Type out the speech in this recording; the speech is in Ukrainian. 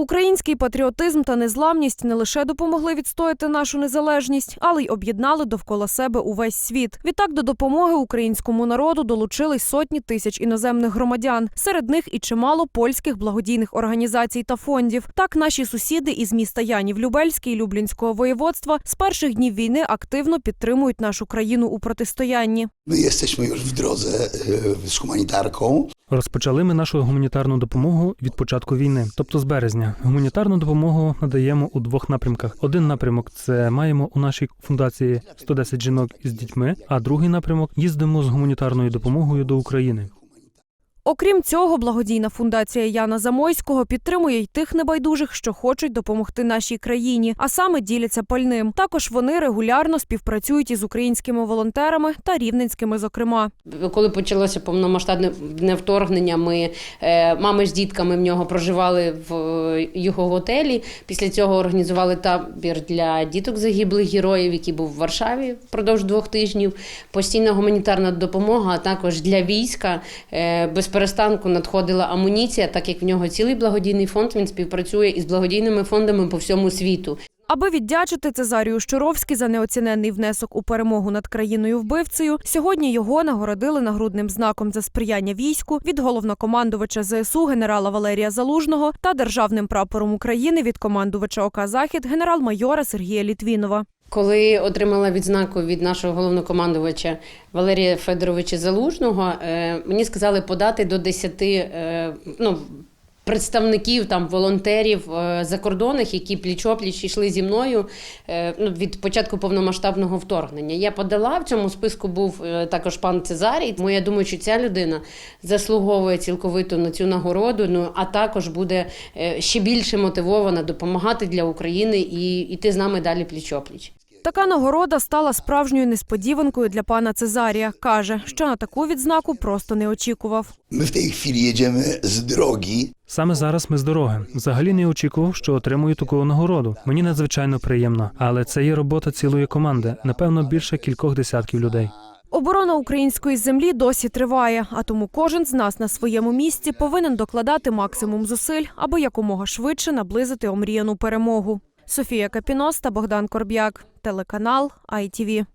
Український патріотизм та незламність не лише допомогли відстояти нашу незалежність, але й об'єднали довкола себе увесь світ. Відтак до допомоги українському народу долучились сотні тисяч іноземних громадян. Серед них і чимало польських благодійних організацій та фондів. Так, наші сусіди із міста Янів Любельський Люблінського воєводства з перших днів війни активно підтримують нашу країну у протистоянні. My jesteśmy już w drodze e, z humanitarką. Розпочали ми нашу гуманітарну допомогу від початку війни, тобто з березня. Гуманітарну допомогу надаємо у двох напрямках. Один напрямок це маємо у нашій фундації 110 жінок із дітьми, а другий напрямок їздимо з гуманітарною допомогою до України. Окрім цього, благодійна фундація Яна Замойського підтримує й тих небайдужих, що хочуть допомогти нашій країні, а саме діляться пальним. Також вони регулярно співпрацюють із українськими волонтерами та рівненськими, зокрема. Коли почалося повномасштабне вторгнення, ми е, мами з дітками в нього проживали в його готелі. Після цього організували табір для діток загиблих героїв, який був в Варшаві впродовж двох тижнів. Постійна гуманітарна допомога, а також для війська е, без перестанку надходила амуніція, так як в нього цілий благодійний фонд. Він співпрацює із благодійними фондами по всьому світу. Аби віддячити Цезарію Щуровський за неоціненний внесок у перемогу над країною вбивцею, сьогодні його нагородили нагрудним знаком за сприяння війську від головнокомандувача ЗСУ генерала Валерія Залужного та державним прапором України від командувача ОК Захід генерал-майора Сергія Літвінова. Коли отримала відзнаку від нашого головнокомандувача Валерія Федоровича Залужного, е, мені сказали подати до 10 е, ну, представників там волонтерів е, закордонних, які пліч-опліч йшли зі мною е, ну, від початку повномасштабного вторгнення. Я подала в цьому списку був е, також пан Цезарій. Тому я думаю, що ця людина заслуговує цілковито на цю нагороду. Ну а також буде ще більше мотивована допомагати для України і йти з нами далі пліч-опліч. Така нагорода стала справжньою несподіванкою для пана Цезарія. каже, що на таку відзнаку просто не очікував. My w tej chwili jedziemy z drogi. Саме зараз ми з дороги. Взагалі не очікував, що отримую таку нагороду. Мені надзвичайно приємно, але це є робота цілої команди, напевно, більше кількох десятків людей. Оборона української землі досі триває, а тому кожен з нас на своєму місці повинен докладати максимум зусиль, аби якомога швидше наблизити омріяну перемогу. Софія Капіност та Богдан Корб'як, телеканал ITV.